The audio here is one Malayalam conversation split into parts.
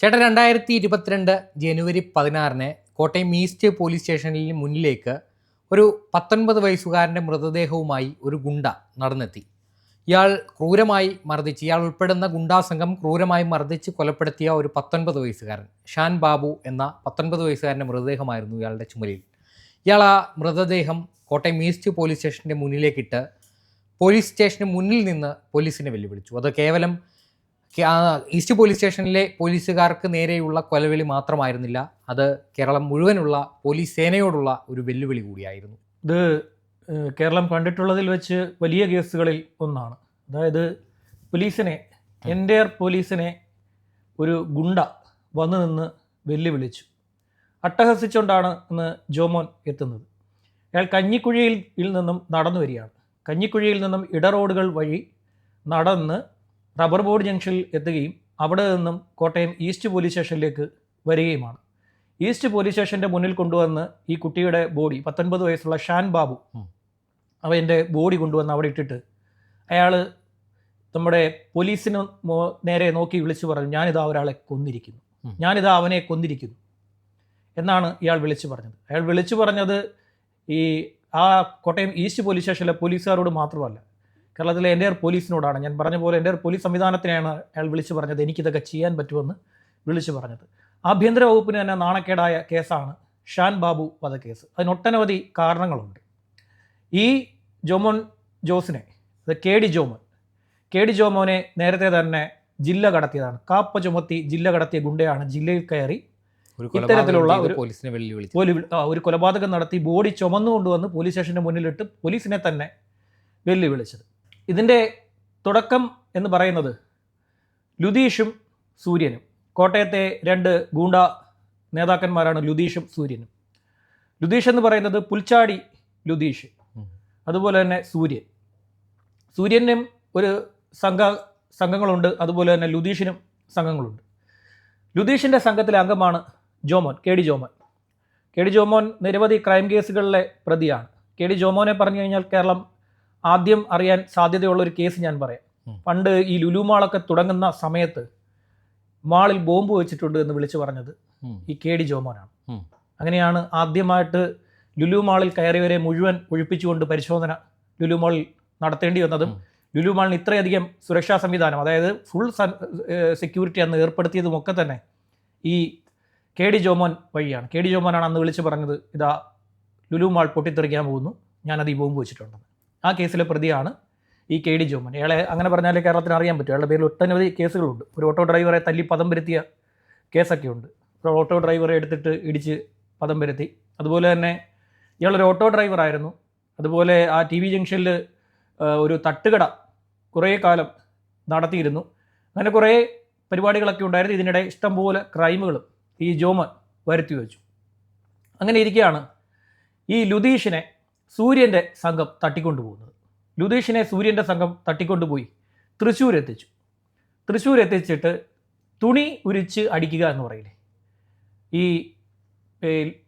ചേട്ടൻ രണ്ടായിരത്തി ഇരുപത്തിരണ്ട് ജനുവരി പതിനാറിന് കോട്ടയം ഈസ്റ്റ് പോലീസ് സ്റ്റേഷനിൽ മുന്നിലേക്ക് ഒരു പത്തൊൻപത് വയസ്സുകാരന്റെ മൃതദേഹവുമായി ഒരു ഗുണ്ട നടന്നെത്തി. ഇയാൾ ക്രൂരമായി മർദ്ദിച്ച് ഇയാൾ ഉൾപ്പെടുന്ന ഗുണ്ടാ സംഘം ക്രൂരമായി മർദ്ദിച്ച് കൊലപ്പെടുത്തിയ ഒരു പത്തൊൻപത് വയസ്സുകാരൻ ഷാൻ ബാബു എന്ന പത്തൊൻപത് വയസ്സുകാരന്റെ മൃതദേഹമായിരുന്നു ഇയാളുടെ ചുമലിൽ. ഇയാൾ ആ മൃതദേഹം കോട്ടയം ഈസ്റ്റ് പോലീസ് സ്റ്റേഷന്റെ മുന്നിലേക്കിട്ട് പോലീസ് സ്റ്റേഷന് മുന്നിൽ നിന്ന് പോലീസിനെ വെല്ലുവിളിച്ചു. അത് കേവലം ഈസ്റ്റ് പോലീസ് സ്റ്റേഷനിലെ പോലീസുകാർക്ക് നേരെയുള്ള കൊലവിളി മാത്രമായിരുന്നില്ല. അത് കേരളം മുഴുവനുള്ള പോലീസ് സേനയോടുള്ള ഒരു വെല്ലുവിളി കൂടിയായിരുന്നു. ഇത് കേരളം കണ്ടിട്ടുള്ളതിൽ വെച്ച് വലിയ കേസുകളിൽ ഒന്നാണ്. അതായത് പോലീസിനെ എന്റെ പോലീസിനെ ഒരു ഗുണ്ട വന്നു നിന്ന് വെല്ലുവിളിച്ചു. അട്ടഹസിച്ചുകൊണ്ടാണ് ഇന്ന് ജോമോൻ എത്തുന്നത്. അയാൾ കഞ്ഞിക്കുഴിയിൽ നിന്നും നടന്നു വരികയാണ്. കഞ്ഞിക്കുഴിയിൽ നിന്നും ഇടറോഡുകൾ വഴി നടന്ന് റബ്ബർ ബോർഡ് ജംഗ്ഷനിൽ എത്തുകയും അവിടെ നിന്നും കോട്ടയം ഈസ്റ്റ് പോലീസ് സ്റ്റേഷനിലേക്ക് വരികയുമാണ്. ഈസ്റ്റ് പോലീസ് സ്റ്റേഷന്റെ മുന്നിൽ കൊണ്ടുവന്ന് ഈ കുട്ടിയുടെ ബോഡി പത്തൊൻപത് വയസ്സുള്ള ഷാൻ ബാബു. അവന്റെ ബോഡി കൊണ്ടുവന്ന് അവിടെ ഇട്ടിട്ട് അയാൾ നമ്മുടെ പോലീസിന് നേരെ നോക്കി വിളിച്ചു പറഞ്ഞു ഞാനിതാ ഒരാളെ കൊന്നിരിക്കുന്നു. ഞാനിതാ അവനെ കൊന്നിരിക്കുന്നു. എന്നാണ് ഇയാൾ വിളിച്ചു പറഞ്ഞത്. അയാൾ വിളിച്ചു പറഞ്ഞത് ഈ ആ കോട്ടയം ഈസ്റ്റ് പോലീസ് സ്റ്റേഷനിലെ പോലീസുകാരോട് മാത്രമല്ല. കേരളത്തിലെ എന്റെ പോലീസിനോടാണ്. ഞാൻ പറഞ്ഞ പോലെ എന്റെ പോലീസ് സംവിധാനത്തിനെയാണ് അയാൾ വിളിച്ചു പറഞ്ഞത്. എനിക്കിതൊക്കെ ചെയ്യാൻ പറ്റുമെന്ന് വിളിച്ചു പറഞ്ഞത്. ആഭ്യന്തര വകുപ്പിന് തന്നെ നാണക്കേടായ കേസാണ് ഷാൻ ബാബു വധക്കേസ്. അതിനൊട്ടനവധി കാരണങ്ങളുണ്ട്. ഈ ജോമോൻ ജോസിനെ അത് K D Jomon K D ജോമോനെ നേരത്തെ തന്നെ ജില്ല കടത്തിയതാണ്. കാപ്പ ചുമത്തി ജില്ല കടത്തിയ ഗുണ്ടയാണ് ജില്ലയിൽ കയറി ഇത്തരത്തിലുള്ള ഒരു- പോലീസിനെ വെല്ലുവിളിച്ചു. പോലി ഒരു കൊലപാതകം നടത്തി ബോഡി ചുമന്നു കൊണ്ടുവന്ന് പോലീസ് സ്റ്റേഷന്റെ മുന്നിലിട്ട് പോലീസിനെ തന്നെ വെല്ലുവിളിച്ചത്. ഇതിന്റെ തുടക്കം എന്ന് പറയുന്നത് ലുതീഷും സൂര്യനും. കോട്ടയത്തെ രണ്ട് ഗൂണ്ട നേതാക്കന്മാരാണ് ലുതീഷും സൂര്യനും. ലുതീഷ് എന്ന് പറയുന്നത് പുൽച്ചാടി ലുതീഷ്. അതുപോലെ തന്നെ സൂര്യൻ. സൂര്യനും ഒരു സംഘ സംഘങ്ങളുണ്ട് അതുപോലെ തന്നെ ലുതീഷിനും സംഘങ്ങളുണ്ട്. ലുതീഷിന്റെ സംഘത്തിലെ അംഗമാണ് Jomon K D Jomon. K D Jomon നിരവധി ക്രൈം കേസുകളിലെ പ്രതിയാണ്. കെ ഡി ജോമോനെ പറഞ്ഞു കഴിഞ്ഞാൽ കേരളം ആദ്യം അറിയാൻ സാധ്യതയുള്ള ഒരു കേസ് ഞാൻ പറയാം. പണ്ട് ഈ ലുലു മാളൊക്കെ തുടങ്ങുന്ന സമയത്ത് മാളിൽ ബോംബ് വെച്ചിട്ടുണ്ട് എന്ന് വിളിച്ചു പറഞ്ഞത് ഈ കെ ഡി ജോമോനാണ്. അങ്ങനെയാണ് ആദ്യമായിട്ട് ലുലു മാളിൽ കയറിയവരെ മുഴുവൻ ഒഴിപ്പിച്ചുകൊണ്ട് പരിശോധന ലുലു മാളിൽ നടത്തേണ്ടി വന്നതും ലുലുമാളിന് ലുലു മാളിന് ഇത്രയധികം സുരക്ഷാ സംവിധാനം അതായത് ഫുൾ സെക്യൂരിറ്റി അന്ന് ഏർപ്പെടുത്തിയതും ഒക്കെ തന്നെ ഈ കെ ഡി ജോമോൻ വഴിയാണ്. കെ ഡി ജോമോനാണ് അന്ന് വിളിച്ച് പറഞ്ഞത് ഇതാ ലുലു മാൾ പൊട്ടിത്തെറിക്കാൻ പോകുന്നു ഞാനത് ഈ ബോംബ് വെച്ചിട്ടുണ്ടെന്ന്. ആ കേസിലെ പ്രതിയാണ് ഈ കെ ഡി ജോമൻ. ഇയാളെ അങ്ങനെ പറഞ്ഞാലേ കേരളത്തിന് അറിയാൻ പറ്റും. അയാളുടെ പേരിൽ ഒട്ടനവധി കേസുകളുണ്ട്. ഒരു ഓട്ടോ ഡ്രൈവറെ തല്ലി പദം വരുത്തിയ കേസൊക്കെ ഉണ്ട്. ഒരു ഓട്ടോ ഡ്രൈവറെ എടുത്തിട്ട് ഇടിച്ച് പദം വരുത്തി. അതുപോലെ തന്നെ ഇയാളൊരു ഓട്ടോ ഡ്രൈവറായിരുന്നു അതുപോലെ ആ ടി വി ജംഗ്ഷനിൽ ഒരു തട്ടുകട കുറേ കാലം നടത്തിയിരുന്നു. അങ്ങനെ കുറേ പരിപാടികളൊക്കെ ഉണ്ടായിരുന്നു. ഇതിനിടെ ഇഷ്ടംപോലെ ക്രൈമുകൾ ഈ ജോമൻ വരുത്തി വെച്ചു. അങ്ങനെ ഇരിക്കുകയാണ് ഈ ലുതീഷിനെ സൂര്യന്റെ സംഘം തട്ടിക്കൊണ്ടുപോകുന്നത്. ലുതീഷിനെ സൂര്യന്റെ സംഘം തട്ടിക്കൊണ്ടുപോയി തൃശ്ശൂർ എത്തിച്ചു തൃശ്ശൂർ എത്തിച്ചിട്ട് തുണി ഉരിച്ച് അടിക്കുക എന്ന് പറയില്ലേ? ഈ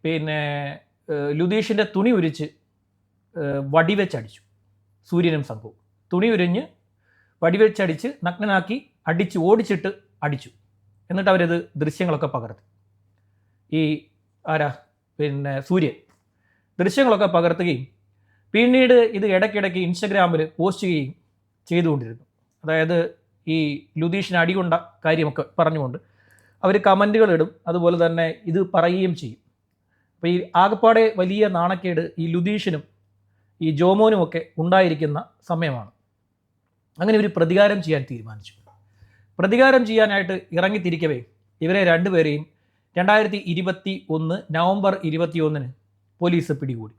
പിന്നെ ലുതീഷിന്റെ തുണി ഉരിച്ച് വടിവെച്ചടിച്ചു. സൂര്യനും സംഘവും. തുണി ഉരിഞ്ഞ് വടിവെച്ചടിച്ച് നഗ്നനാക്കി അടിച്ച് ഓടിച്ചിട്ട് അടിച്ചു. എന്നിട്ട് അവരത് ദൃശ്യങ്ങളൊക്കെ പകർത്തി. ഈ ആരാ? പിന്നെ സൂര്യൻ. ദൃശ്യങ്ങളൊക്കെ പകർത്തുകയും പിന്നീട് ഇത് ഇടയ്ക്കിടയ്ക്ക് ഇൻസ്റ്റഗ്രാമിൽ പോസ്റ്റ് ചെയ്യുകയും ചെയ്തുകൊണ്ടിരുന്നു. അതായത് ഈ ലുതീഷിന് അടികൊണ്ട കാര്യമൊക്കെ പറഞ്ഞുകൊണ്ട് അവർ കമന്റുകൾ ഇടും അതുപോലെ തന്നെ ഇത് പറയുകയും ചെയ്യും. അപ്പോൾ ഈ ആകപ്പാടെ വലിയ നാണക്കേട് ഈ ലുതീഷിനും ഈ ജോമോനും ഒക്കെ ഉണ്ടായിരിക്കുന്ന സമയമാണ്. അങ്ങനെ ഒരു പ്രതികാരം ചെയ്യാൻ തീരുമാനിച്ചു. പ്രതികാരം ചെയ്യാനായിട്ട് ഇറങ്ങിത്തിരിക്കവേ ഇവരെ രണ്ടുപേരെയും രണ്ടായിരത്തി ഇരുപത്തി ഒന്ന് നവംബർ ഇരുപത്തി ഒന്നിന് പോലീസ് പിടികൂടി.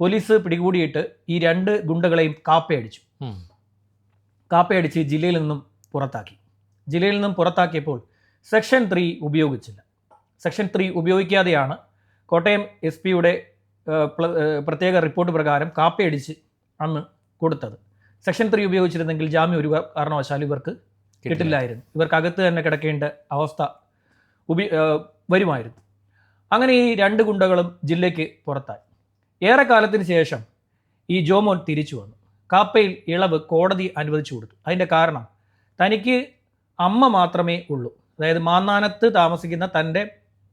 പോലീസ് പിടികൂടിയിട്ട് ഈ രണ്ട് ഗുണ്ടകളെയും കാപ്പയടിച്ചു. കാപ്പയടിച്ച് ജില്ലയിൽ നിന്നും പുറത്താക്കി. ജില്ലയിൽ നിന്നും പുറത്താക്കിയപ്പോൾ സെക്ഷൻ ത്രീ ഉപയോഗിച്ചില്ല. സെക്ഷൻ ത്രീ ഉപയോഗിക്കാതെയാണ് കോട്ടയം എസ് പിയുടെ പ്രത്യേക റിപ്പോർട്ട് പ്രകാരം കാപ്പയടിച്ച് അന്ന് കൊടുത്തത്. സെക്ഷൻ ത്രീ ഉപയോഗിച്ചിരുന്നെങ്കിൽ ജാമ്യം ഒരു കാരണവശാലും ഇവർക്ക് കിട്ടില്ലായിരുന്നു. ഇവർക്ക് അകത്ത് തന്നെ കിടക്കേണ്ട അവസ്ഥ ഉപ വരുമായിരുന്നു. അങ്ങനെ ഈ രണ്ട് ഗുണ്ടകളും ജില്ലയ്ക്ക് പുറത്തായി. ഏറെക്കാലത്തിന് ശേഷം ഈ ജോമോൻ തിരിച്ചു വന്നു. കാപ്പയിൽ ഇളവ് കോടതി അനുവദിച്ചു കൊടുത്തു. അതിന്റെ കാരണം തനിക്ക് അമ്മ മാത്രമേ ഉള്ളൂ. അതായത് മാന്നാനത്ത് താമസിക്കുന്ന തന്റെ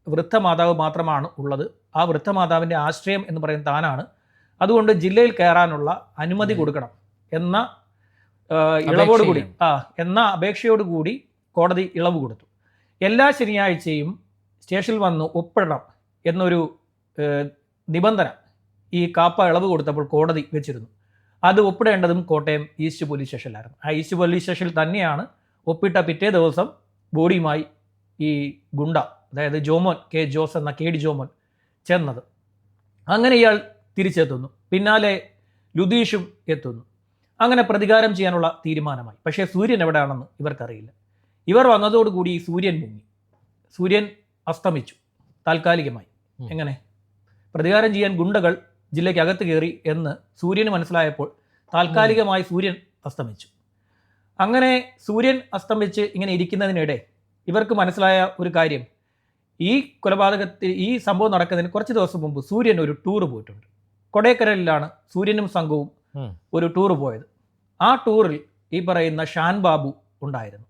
വൃദ്ധമാതാവ് മാത്രമാണ് ഉള്ളത്. ആ വൃദ്ധമാതാവിന്റെ ആശ്രയം എന്ന് പറയുന്ന താനാണ്. അതുകൊണ്ട് ജില്ലയിൽ കയറാനുള്ള അനുമതി കൊടുക്കണം എന്ന ഇളവോടുകൂടി. ആ എന്ന അപേക്ഷയോടുകൂടി കോടതി ഇളവ് കൊടുത്തു. എല്ലാ ശനിയാഴ്ചയും സ്റ്റേഷനിൽ വന്ന് ഒപ്പിടണം എന്നൊരു നിബന്ധന ഈ കാപ്പ ഇളവ് കൊടുത്തപ്പോൾ കോടതി വെച്ചിരുന്നു. അത് ഒപ്പിടേണ്ടതും കോട്ടയം ഈസ്റ്റ് പോലീസ് സ്റ്റേഷനിലായിരുന്നു. ആ ഈസ്റ്റ് പോലീസ് സ്റ്റേഷനിൽ തന്നെയാണ് ഒപ്പിട്ട പിറ്റേ ദിവസം ബോഡിയുമായി ഈ ഗുണ്ട അതായത് ജോമോൻ കെ ജോസ് എന്ന കെ ഡി ജോമോൻ ചെന്നത്. അങ്ങനെ ഇയാൾ തിരിച്ചെത്തുന്നു. പിന്നാലെ ലുതീഷും എത്തുന്നു. അങ്ങനെ പ്രതികാരം ചെയ്യാനുള്ള തീരുമാനമായി. പക്ഷേ സൂര്യൻ എവിടെയാണെന്ന് ഇവർക്കറിയില്ല. ഇവർ വന്നതോടുകൂടി സൂര്യൻ മുങ്ങി. സൂര്യൻ അസ്തമിച്ചു. താൽക്കാലികമായി. എങ്ങനെ? പ്രതികാരം ചെയ്യാൻ ഗുണ്ടകൾ ജില്ലയ്ക്ക് അകത്ത് കയറി എന്ന് സൂര്യന് മനസ്സിലായപ്പോൾ താൽക്കാലികമായി സൂര്യൻ അസ്തമിച്ചു. അങ്ങനെ സൂര്യൻ അസ്തമിച്ച് ഇങ്ങനെ ഇരിക്കുന്നതിനിടെ ഇവർക്ക് മനസ്സിലായ ഒരു കാര്യം. ഈ കൊലപാതകത്തിൽ ഈ സംഭവം നടക്കുന്നതിന് കുറച്ച് ദിവസം മുമ്പ് സൂര്യൻ ഒരു ടൂർ പോയിട്ടുണ്ട്. കൊടൈക്കരലിലാണ് സൂര്യനും സംഘവും ഒരു ടൂർ പോയത്. ആ ടൂറിൽ ഈ പറയുന്ന ഷാൻ ബാബു ഉണ്ടായിരുന്നു.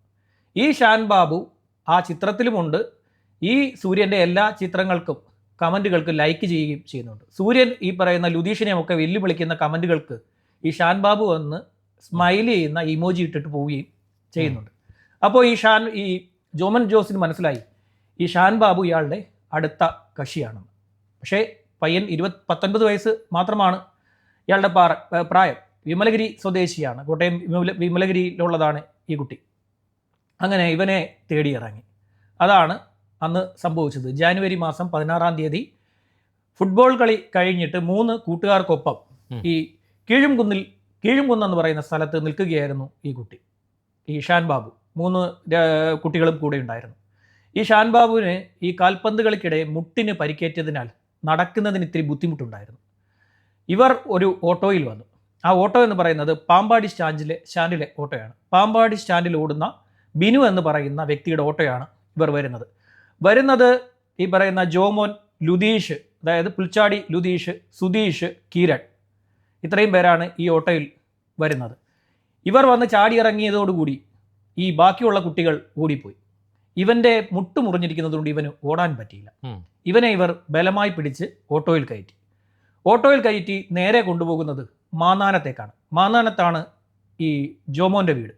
ഈ ഷാൻ ബാബു ആ ചിത്രത്തിലുമുണ്ട്. ഈ സൂര്യന്റെ എല്ലാ ചിത്രങ്ങൾക്കും കമന്റുകൾക്ക് ലൈക്ക് ചെയ്യുകയും ചെയ്യുന്നുണ്ട്. സൂര്യൻ ഈ പറയുന്ന ലുതീഷിനെയും ഒക്കെ വെല്ലുവിളിക്കുന്ന കമന്റുകൾക്ക് ഈ ഷാൻ ബാബു വന്ന് സ്മൈൽ ചെയ്യുന്ന ഇമോജി ഇട്ടിട്ട് പോവുകയും ചെയ്യുന്നുണ്ട്. അപ്പോൾ ഈ ഷാൻ ഈ ജോമൻ ജോസിന് മനസ്സിലായി ഈ ഷാൻ ബാബു ഇയാളുടെ അടുത്ത കക്ഷിയാണെന്ന് പക്ഷേ പയ്യൻ ഇരുപത് പത്തൊൻപത് വയസ്സ് മാത്രമാണ് ഇയാളുടെ പാറ പ്രായം. വിമലഗിരി സ്വദേശിയാണ്. കോട്ടയം വിമല വിമലഗിരിയിലുള്ളതാണ് ഈ കുട്ടി. അങ്ങനെ ഇവനെ തേടിയിറങ്ങി. അതാണ് അന്ന് സംഭവിച്ചത്. ജാനുവരി മാസം പതിനാറാം തീയതി ഫുട്ബോൾ കളി കഴിഞ്ഞിട്ട് മൂന്ന് കൂട്ടുകാർക്കൊപ്പം ഈ കീഴുംകുന്നിൽ കീഴുംകുന്ന് എന്ന് പറയുന്ന സ്ഥലത്ത് നിൽക്കുകയായിരുന്നു ഈ കുട്ടി ഈ ഷാൻ ബാബു. മൂന്ന് കുട്ടികളും കൂടെ ഉണ്ടായിരുന്നു. ഈ ഷാൻ ബാബുവിന് ഈ കാൽപന്ത് കളിക്കിടെ മുട്ടിന് പരിക്കേറ്റതിനാൽ നടക്കുന്നതിന് ഇത്തിരി ബുദ്ധിമുട്ടുണ്ടായിരുന്നു. ഇവർ ഒരു ഓട്ടോയിൽ വന്നു. ആ ഓട്ടോ എന്ന് പറയുന്നത് പാമ്പാടി സ്റ്റാൻഡിലെ സ്റ്റാൻഡിലെ ഓട്ടോയാണ്. പാമ്പാടി സ്റ്റാൻഡിൽ ഓടുന്ന ബിനു എന്ന് പറയുന്ന വ്യക്തിയുടെ ഓട്ടോയാണ് ഇവർ വരുന്നത്. വരുന്നത് ഈ പറയുന്ന ജോമോൻ ലുതീഷ് അതായത് പുൽച്ചാടി ലുതീഷ് സുധീഷ് കിരൺ. ഇത്രയും പേരാണ് ഈ ഓട്ടോയിൽ വരുന്നത്. ഇവർ വന്ന് ചാടിയിറങ്ങിയതോടുകൂടി ഈ ബാക്കിയുള്ള കുട്ടികൾ ഓടിപ്പോയി. ഇവന്റെ മുട്ട് മുറിഞ്ഞിരിക്കുന്നതുകൊണ്ട് ഇവന് ഓടാൻ പറ്റിയില്ല. ഇവനെ ഇവർ ബലമായി പിടിച്ച് ഓട്ടോയിൽ കയറ്റി. ഓട്ടോയിൽ കയറ്റി നേരെ കൊണ്ടുപോകുന്നത് മാന്നാനത്തേക്കാണ്. മാന്നാനത്താണ് ഈ ജോമോന്റെ വീട്.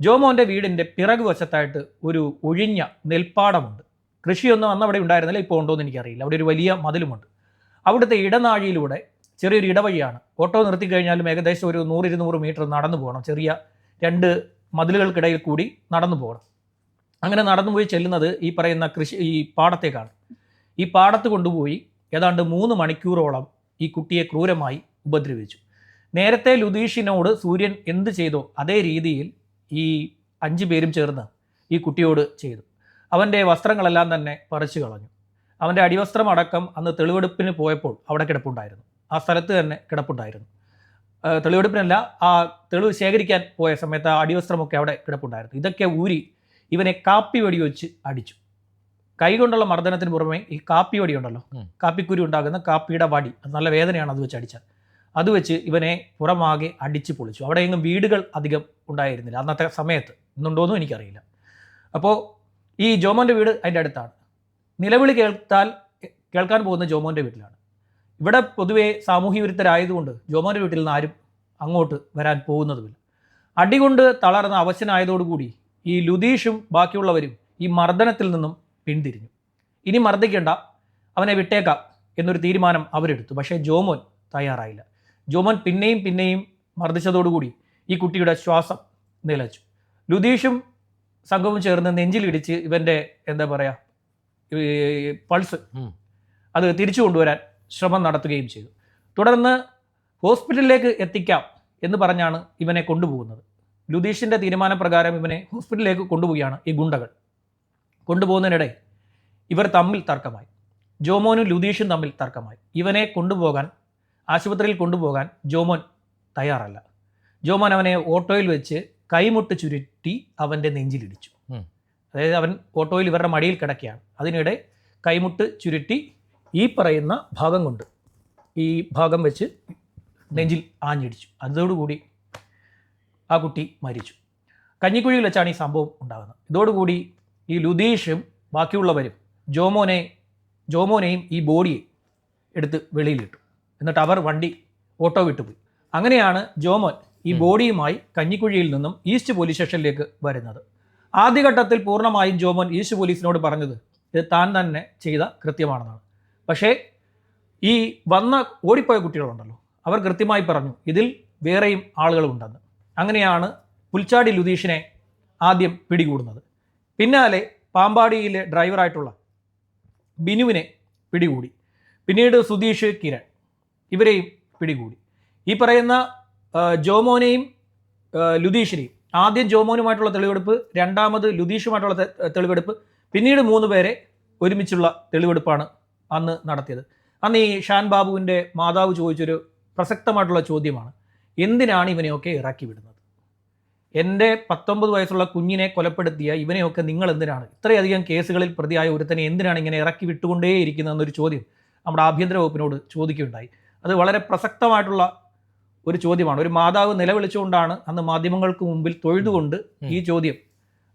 ജോമോന്റെ വീടിന്റെ പിറകു വശത്തായിട്ട് ഒരു ഒഴിഞ്ഞ നെൽപ്പാടമുണ്ട്. കൃഷിയൊന്നും അന്ന് അവിടെ ഉണ്ടായിരുന്നില്ല ഇപ്പോൾ ഉണ്ടോ എന്ന് എനിക്കറിയില്ല. അവിടെ ഒരു വലിയ മതിലുമുണ്ട്. അവിടുത്തെ ഇടനാഴിയിലൂടെ ചെറിയൊരു ഇടവഴിയാണ്. ഓട്ടോ നിർത്തി കഴിഞ്ഞാലും ഏകദേശം ഒരു നൂറ് ഇരുന്നൂറ് മീറ്റർ നടന്നു പോകണം. ചെറിയ രണ്ട് മതിലുകൾക്കിടയിൽ കൂടി നടന്നു പോകണം. അങ്ങനെ നടന്നു പോയി ചെല്ലുന്നത് ഈ പറയുന്ന കൃഷി ഈ പാടത്തേക്കാണ്. ഈ പാടത്ത് കൊണ്ടുപോയി ഏതാണ്ട് മൂന്ന് മണിക്കൂറോളം ഈ കുട്ടിയെ ക്രൂരമായി ഉപദ്രവിച്ചു. നേരത്തെ ലുതീഷിനോട് സൂര്യൻ എന്ത് ചെയ്തോ അതേ രീതിയിൽ ഈ അഞ്ച് പേരും ചേർന്ന് ഈ കുട്ടിയോട് ചെയ്തു. അവന്റെ വസ്ത്രങ്ങളെല്ലാം തന്നെ പറിച്ചു കളഞ്ഞു. അവന്റെ അടിവസ്ത്രം അടക്കം അന്ന് തെളിവെടുപ്പിന് പോയപ്പോൾ അവിടെ കിടപ്പുണ്ടായിരുന്നു. ആ സ്ഥലത്ത് തന്നെ കിടപ്പുണ്ടായിരുന്നു. തെളിവെടുപ്പിനല്ല ആ തെളിവ് ശേഖരിക്കാൻ പോയ സമയത്ത് ആ അടിവസ്ത്രമൊക്കെ അവിടെ കിടപ്പുണ്ടായിരുന്നു. ഇതൊക്കെ ഊരി ഇവനെ കാപ്പി വെടി വെച്ച് അടിച്ചു. കൈകൊണ്ടുള്ള മർദ്ദനത്തിന് പുറമെ ഈ കാപ്പി വടി ഉണ്ടല്ലോ കാപ്പിക്കുരി ഉണ്ടാകുന്ന കാപ്പിയുടെ വടി നല്ല വേദനയാണ് അത് വെച്ച് അടിച്ചാൽ. അത് വെച്ച് ഇവനെ പുറമാകെ അടിച്ച് പൊളിച്ചു. അവിടെ എങ്ങും വീടുകൾ അധികം ഉണ്ടായിരുന്നില്ല. അന്നത്തെ സമയത്ത് ഇന്നുണ്ടോയെന്നും എനിക്കറിയില്ല. അപ്പോൾ ഈ ജോമോന്റെ വീട് അതിന്റെ അടുത്താണ്. നിലവിളി കേൾത്താൽ കേൾക്കാൻ പോകുന്ന ജോമോന്റെ വീട്ടിലാണ്. ഇവിടെ പൊതുവേ സാമൂഹ്യ വിരുദ്ധരായതുകൊണ്ട് ജോമോന്റെ വീട്ടിൽ നിന്ന് ആരും അങ്ങോട്ട് വരാൻ പോകുന്നതുമില്ല. അടികൊണ്ട് തളർന്ന അവശനായതോടുകൂടി ഈ ലുതീഷും ബാക്കിയുള്ളവരും ഈ മർദ്ദനത്തിൽ നിന്നും പിന്തിരിഞ്ഞു. ഇനി മർദ്ദിക്കേണ്ട അവനെ വിട്ടേക്കാം എന്നൊരു തീരുമാനം അവരെടുത്തു. പക്ഷേ ജോമോൻ തയ്യാറായില്ല. ജോമോൻ പിന്നെയും പിന്നെയും മർദ്ദിച്ചതോടുകൂടി ഈ കുട്ടിയുടെ ശ്വാസം നിലച്ചു. ലുതീഷും സംഘവും ചേർന്ന് നെഞ്ചിലിടിച്ച് ഇവന്റെ എന്താ പറയുക പൾസ്. അത് തിരിച്ചു കൊണ്ടുവരാൻ ശ്രമം നടത്തുകയും ചെയ്തു. തുടർന്ന് ഹോസ്പിറ്റലിലേക്ക് എത്തിക്കാം എന്ന് പറഞ്ഞാണ് ഇവനെ കൊണ്ടുപോകുന്നത്. ലുതീഷിന്റെ തീരുമാനപ്രകാരം ഇവനെ ഹോസ്പിറ്റലിലേക്ക് കൊണ്ടുപോവുകയാണ് ഈ ഗുണ്ടകൾ. കൊണ്ടുപോകുന്നതിനിടെ ഇവർ തമ്മിൽ തർക്കമായി. ജോമോനും ലുതീഷും തമ്മിൽ തർക്കമായി. ഇവനെ കൊണ്ടുപോകാൻ ആശുപത്രിയിൽ കൊണ്ടുപോകാൻ ജോമോൻ തയ്യാറല്ല. ജോമോൻ അവനെ ഓട്ടോയിൽ വെച്ച് കൈമുട്ട് ചുരുട്ടി അവന്റെ നെഞ്ചിലിടിച്ചു. അതായത് അവൻ ഓട്ടോയിൽ ഇവരുടെ മടിയിൽ കിടക്കുകയാണ്. അതിനിടെ കൈമുട്ട് ചുരുട്ടി ഈ പറയുന്ന ഭാഗം കൊണ്ട് ഈ ഭാഗം വെച്ച് നെഞ്ചിൽ ആഞ്ഞിടിച്ചു. അതോടുകൂടി ആ കുട്ടി മരിച്ചു. കഞ്ഞിക്കുഴിയിൽ വെച്ചാണ് ഈ സംഭവം ഉണ്ടാകുന്നത്. ഇതോടുകൂടി ഈ ലുതീഷും ബാക്കിയുള്ളവരും ജോമോനെ ജോമോനെയും ഈ ബോഡിയെ എടുത്ത് വെളിയിലിട്ടു. എന്നിട്ട് അവർ വണ്ടി ഓട്ടോ വിട്ടുപോയി. അങ്ങനെയാണ് ജോമോൻ ഈ ബോഡിയുമായി കഞ്ഞിക്കുഴിയിൽ നിന്നും ഈസ്റ്റ് പോലീസ് സ്റ്റേഷനിലേക്ക് വരുന്നത്. ആദ്യഘട്ടത്തിൽ പൂർണമായും ജോമോൻ ഈസ്റ്റ് പോലീസിനോട് പറഞ്ഞത് ഇത് താൻ തന്നെ ചെയ്ത കൃത്യമാണെന്നാണ്. പക്ഷേ ഈ വന്ന ഓടിപ്പോയ കുട്ടികളുണ്ടല്ലോ അവർ കൃത്യമായി പറഞ്ഞു ഇതിൽ വേറെയും ആളുകളുണ്ടെന്ന്. അങ്ങനെയാണ് പുൽച്ചാടി ലുതീഷിനെ ആദ്യം പിടികൂടുന്നത്. പിന്നാലെ പാമ്പാടിയിലെ ഡ്രൈവറായിട്ടുള്ള ബിനുവിനെ പിടികൂടി. പിന്നീട് സുധീഷ് കിരൺ ഇവരെയും പിടികൂടി. ഈ പറയുന്ന ജോമോനെയും ലുതീഷിനെയും. ആദ്യം ജോമോനുമായിട്ടുള്ള തെളിവെടുപ്പ് രണ്ടാമത് ലുതീഷുമായിട്ടുള്ള തെളിവെടുപ്പ്. പിന്നീട് മൂന്ന് പേരെ ഒരുമിച്ചുള്ള തെളിവെടുപ്പാണ് അന്ന് നടത്തിയത്. അന്ന് ഈ ഷാൻ ബാബുവിന്റെ മാതാവ് ചോദിച്ചൊരു പ്രസക്തമായിട്ടുള്ള ചോദ്യമാണ്. എന്തിനാണ് ഇവനെയൊക്കെ ഇറക്കി വിടുന്നത്? എന്റെ പത്തൊമ്പത് വയസ്സുള്ള കുഞ്ഞിനെ കൊലപ്പെടുത്തിയ ഇവനെയൊക്കെ നിങ്ങൾ എന്തിനാണ്? ഇത്രയധികം കേസുകളിൽ പ്രതിയായ ഒരുത്തനെ എന്തിനാണ് ഇങ്ങനെ ഇറക്കി വിട്ടുകൊണ്ടേയിരിക്കുന്നതെന്നൊരു ചോദ്യം നമ്മുടെ ആഭ്യന്തര വകുപ്പിനോട് ചോദിക്കുകയുണ്ടായി. അത് വളരെ പ്രസക്തമായിട്ടുള്ള ഒരു ചോദ്യമാണ്. ഒരു മാതാവ് നിലവിളിച്ചുകൊണ്ടാണ് അന്ന് മാധ്യമങ്ങൾക്ക് മുമ്പിൽ തൊഴുതുകൊണ്ട് ഈ ചോദ്യം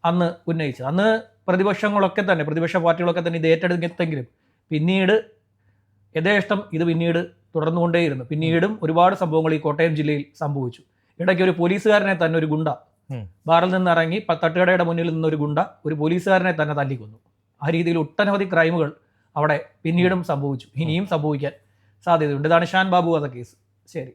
അന്ന് ഉന്നയിച്ചത്. അന്ന് പ്രതിപക്ഷങ്ങളൊക്കെ തന്നെ പ്രതിപക്ഷ പാർട്ടികളൊക്കെ തന്നെ ഇത് ഏറ്റെടുത്തെങ്കിലും പിന്നീട് യഥേഷ്ടം ഇത് പിന്നീട് തുടർന്നുകൊണ്ടേയിരുന്നു. പിന്നീടും ഒരുപാട് സംഭവങ്ങൾ ഈ കോട്ടയം ജില്ലയിൽ സംഭവിച്ചു. ഇടയ്ക്ക് ഒരു പോലീസുകാരനെ തന്നെ ഒരു ഗുണ്ട ബാറിൽ നിന്ന് ഇറങ്ങി തട്ടുകടയുടെ മുന്നിൽ നിന്ന് ഒരു ഗുണ്ട ഒരു പോലീസുകാരനെ തന്നെ തല്ലിക്കൊന്നു. ആ രീതിയിൽ ഒട്ടനവധി ക്രൈമുകൾ അവിടെ പിന്നീടും സംഭവിച്ചു. ഇനിയും സംഭവിക്കാൻ സാധ്യതയുണ്ട്. ഇതാണ് ഷാൻ ബാബു വധ കേസ് ശരി.